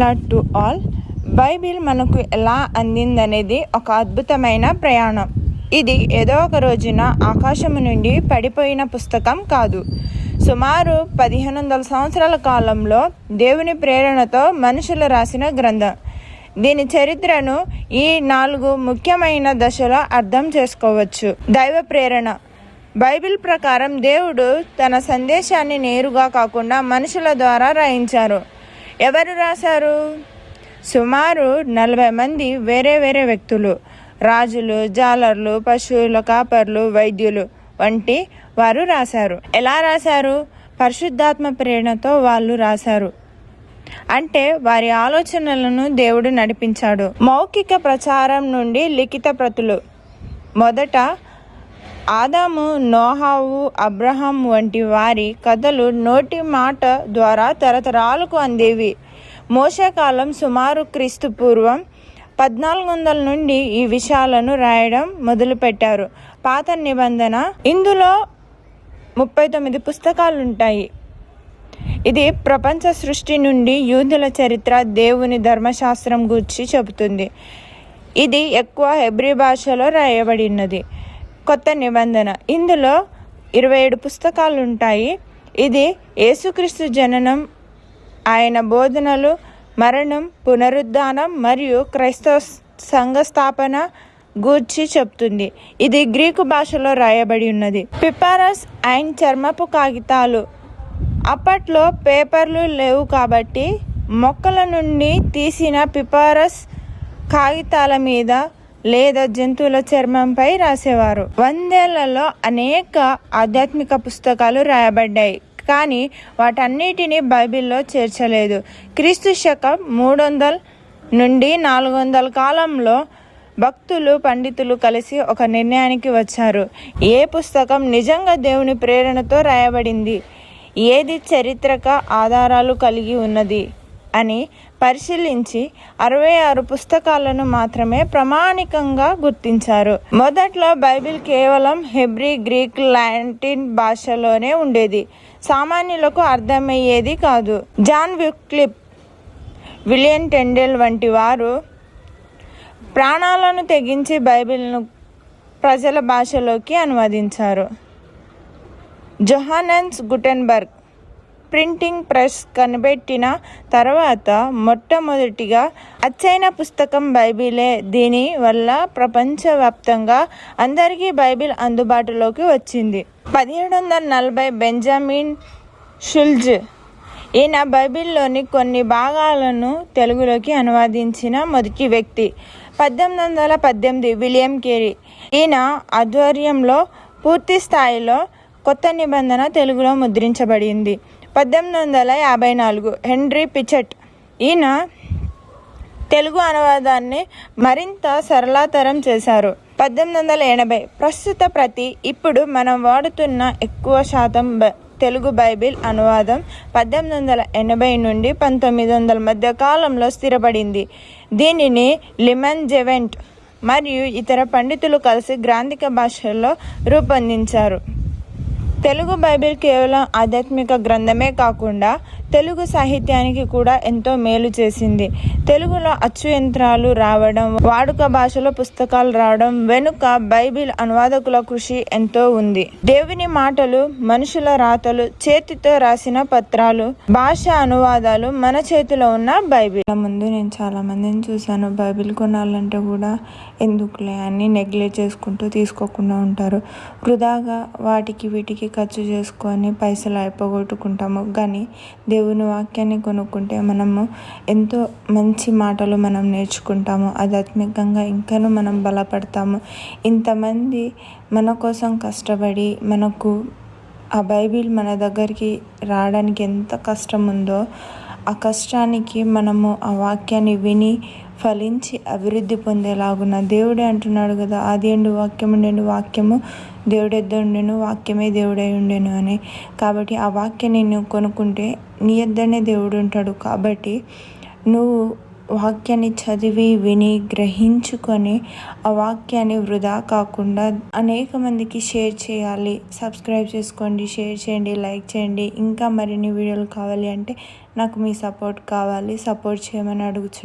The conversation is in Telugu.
Lot to all. బైబిల్ మనకు ఎలా అందిందనేది ఒక అద్భుతమైన ప్రయాణం. ఇది ఏదో ఒక రోజున ఆకాశము నుండి పడిపోయిన పుస్తకం కాదు. సుమారు పదిహేను వందల సంవత్సరాల కాలంలో దేవుని ప్రేరణతో మనుషులు రాసిన గ్రంథం. దీని చరిత్రను ఈ నాలుగు ముఖ్యమైన దశలో అర్థం చేసుకోవచ్చు. దైవ ప్రేరణ. బైబిల్ ప్రకారం దేవుడు తన సందేశాన్ని నేరుగా కాకుండా మనుషుల ద్వారా రాయించారు. ఎవరు రాశారు? సుమారు నలభై మంది వేరే వేరే వ్యక్తులు. రాజులు జాలర్లు పశువుల కాపర్లు వైద్యులు వంటి వారు రాశారు. ఎలా రాశారు? పరిశుద్ధాత్మ ప్రేరణతో వాళ్ళు రాశారు. అంటే వారి ఆలోచనలను దేవుడు నడిపించాడు. మౌఖిక ప్రచారం నుండి లిఖిత ప్రతులు. మొదట ఆదాము నోహావు అబ్రహాం వంటి వారి కథలు నోటి మాట ద్వారా తరతరాలకు అందేవి. మోసకాలం సుమారు క్రీస్తు పూర్వం పద్నాలుగు వందల నుండి ఈ విషయాలను రాయడం మొదలుపెట్టారు. పాత నిబంధన ఇందులో ముప్పై తొమ్మిది పుస్తకాలు ఉంటాయి ఇది ప్రపంచ సృష్టి నుండి యూదుల చరిత్ర దేవుని ధర్మశాస్త్రం గురించి చెబుతుంది. ఇది ఎక్కువ హెబ్రి భాషలో రాయబడినది. కొత్త నిబంధన. ఇందులో ఇరవై ఏడు పుస్తకాలు ఉంటాయి ఇది యేసుక్రీస్తు జననం ఆయన బోధనలు మరణం పునరుద్ధానం మరియు క్రైస్తవ సంఘ స్థాపన గూర్చి చెప్తుంది. ఇది గ్రీకు భాషలో రాయబడి ఉన్నది. పిపారస్ అండ్ చర్మపు కాగితాలు. అప్పట్లో పేపర్లు లేవు కాబట్టి మొక్కల నుండి తీసిన పిపారస్ కాగితాల మీద లేదా జంతువుల చర్మంపై రాసేవారు. వందేళ్ళలో అనేక ఆధ్యాత్మిక పుస్తకాలు రాయబడ్డాయి కానీ వాటన్నిటిని బైబిల్లో చేర్చలేదు. క్రీస్తు శకం మూడు వందల నుండి నాలుగు వందల కాలంలో భక్తులు పండితులు కలిసి ఒక నిర్ణయానికి వచ్చారు. ఏ పుస్తకం నిజంగా దేవుని ప్రేరణతో రాయబడింది? ఏది చరిత్రక ఆధారాలు కలిగి ఉన్నది? అని పరిశీలించి అరవై ఆరు పుస్తకాలను మాత్రమే ప్రామాణికంగా గుర్తించారు. మొదట్లో బైబిల్ కేవలం హెబ్రీ గ్రీక్ లాటిన్ భాషలోనే ఉండేది. సామాన్యులకు అర్థమయ్యేది కాదు. జాన్ విక్లిప్ విలియన్ టెండెల్ వంటి వారు ప్రాణాలను తెగించి బైబిల్ను ప్రజల భాషలోకి అనువదించారు. జొహానన్స్ గుటెన్బర్గ్ ప్రింటింగ్ ప్రెస్ కనిపెట్టిన తర్వాత మొట్టమొదటిగా అచ్చైన పుస్తకం బైబిలే దీని వల్ల ప్రపంచవ్యాప్తంగా అందరికీ బైబిల్ అందుబాటులోకి వచ్చింది. పదిహేడు వందల నలభై బెంజమిన్ షుల్జ్ ఈయన బైబిల్లోని కొన్ని భాగాలను తెలుగులోకి అనువదించిన మొదటి వ్యక్తి. పద్దెనిమిది వందల పద్దెనిమిది విలియం కేరీ ఈయన ఆధ్వర్యంలో పూర్తి స్థాయిలో కొత్త నిబంధన తెలుగులో ముద్రించబడింది. పద్దెనిమిది వందల యాభై నాలుగు హెన్రీ పిచట్. ఈయన తెలుగు అనువాదాన్ని మరింత సరళతరం చేశారు. పద్దెనిమిది వందల ఎనభై ప్రస్తుత ప్రతి ఇప్పుడు మనం వాడుతున్న ఎక్కువ శాతం తెలుగు బైబిల్ అనువాదం పద్దెనిమిది వందల ఎనభై నుండి పంతొమ్మిది వందల మధ్య కాలంలో స్థిరపడింది. దీనిని లిమన్ జెవెంట్ మరియు ఇతర పండితులు కలిసి గ్రాంధిక భాషల్లో రూపొందించారు. తెలుగు బైబిల్ కేవలం ఆధ్యాత్మిక గ్రంథమే కాకుండా తెలుగు సాహిత్యానికి కూడా ఎంతో మేలు చేసింది. తెలుగులో అచ్చు యంత్రాలు రావడం వాడుక భాషలో పుస్తకాలు రావడం వెనుక బైబిల్ అనువాదకుల కృషి ఎంతో ఉంది. దేవుని మాటలు మనుషుల రాతలు చేతితో రాసిన పత్రాలు భాష అనువాదాలు మన చేతిలో ఉన్న బైబిల్. ముందు నేను చాలా మందిని చూశాను. బైబిల్ కొనాలంటే కూడా ఎందుకులే అని నెగ్లెక్ట్ చేసుకుంటూ తీసుకోకుండా ఉంటారు. వృధాగా వాటికి వీటికి ఖర్చు చేసుకొని పైసలు అయిపోగొట్టుకుంటాము. కానీ దేవుని వాక్యాన్ని కొనుక్కుంటే మనము ఎంతో మంచి మాటలు మనం నేర్చుకుంటాము. ఆధ్యాత్మికంగా ఇంకాను మనం బలపడతాము. ఇంతమంది మన కోసం కష్టపడి మనకు ఆ బైబిల్ మన దగ్గరికి రావడానికి ఎంత కష్టం ఉందో ఆ కష్టానికి మనము ఆ వాక్యాన్ని విని ఫలించి అభివృద్ధి పొందేలాగున దేవుడే అంటున్నాడు కదా ఆది ఎండు వాక్యం ఉండేను వాక్యము దేవుడెద్ద ఉండెను వాక్యమే దేవుడై ఉండెను అని. కాబట్టి ఆ వాక్యం నేను కొనుక్కుంటే నీ ఎద్దనే దేవుడు ఉంటాడు. కాబట్టి నువ్వు వాక్యాన్ని చదివి విని గ్రహించుకొని ఆ వాక్యాన్ని వృధా కాకుండా అనేక మందికి షేర్ చేయాలి. సబ్స్క్రైబ్ చేసుకోండి షేర్ చేయండి లైక్ చేయండి. ఇంకా మరిన్ని వీడియోలు కావాలి అంటే నాకు మీ సపోర్ట్ కావాలి. సపోర్ట్ చేయమని అడుగుచు